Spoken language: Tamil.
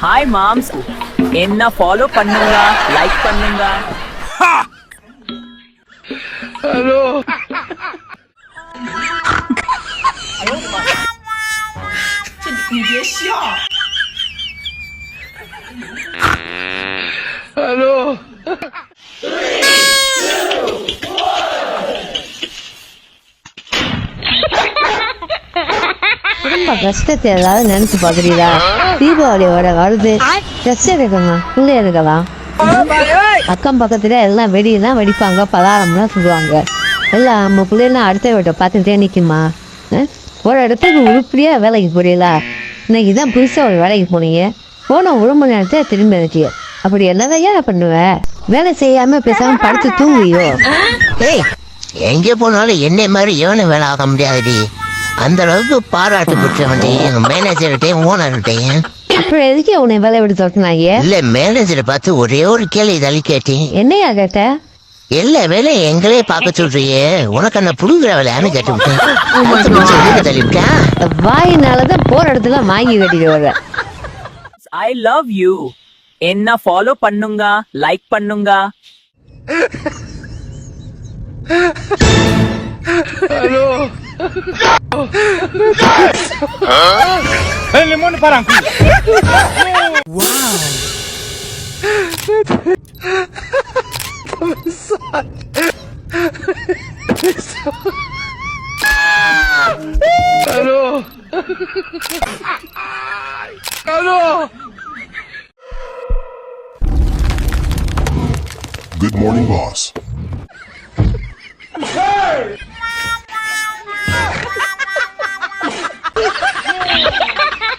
ஹாய் மாம்ஸ் என்ன ஃபாலோ பண்ணுங்க? லைக் பண்ணுங்க. குடும்ப கஷ்டத்தை ஏதாவது நினைச்சு பாக்குறீங்களா தீபாவளி வர வருது ட்ரெஸ் எடுக்கணும் புள்ளை எடுக்கலாம் அக்கம் பக்கத்துல எல்லாம் வெடியெல்லாம் வெடிப்பாங்க பலாரம்லாம் சுடுவாங்க. எல்லாம் நம்ம பிள்ளைலாம் அடுத்த வீட்டை பார்த்துட்டே நிற்குமா ஒரு இடத்துக்கு உருப்படியா வேலைக்கு போறீங்களா? இன்னைக்கு தான் புதுசா ஒரு வேலைக்கு போனீங்க. போன ஒரு மணி நேரத்தை திரும்பி வந்துட்டிய. அப்படி என்னதான் பண்ணுவ? வேலை செய்யாம பேசாம படுத்து தூங்குவியோ ஏய் எங்கே போனாலும் என்னை மாதிரி எவனும் வேலை ஆக முடியாதுடி. அந்த அளவுக்கு பாராட்டு பெற்றவன்டையும் எங்க மேனேஜர்கிட்டையும் ஓனர்கிட்டையும் அப்புறம் எதுக்கு உன்னை வேலை விட்டு தொட்டினாங்க இல்ல மேனேஜரை பார்த்து ஒரே ஒரு கேள்வி தள்ளி கேட்டேன். என்னையா கேட்ட? எல்லா வேலையும் எங்களே பார்க்க சொல்றியே. உனக்கு அந்த புடுங்குற வேலையான்னு கேட்டுவிட்டேன் அடுத்த நிமிஷம் வெளியில தள்ளிவிட்டேன் வாயினாலதான் போற இடத்துல வாங்கி கட்டிட்டு வர்ற. ஐ லவ் யூ என்ன ஃபாலோ பண்ணுங்க லைக் பண்ணுங்க. Limon parang Wow. Ano? Good morning, boss.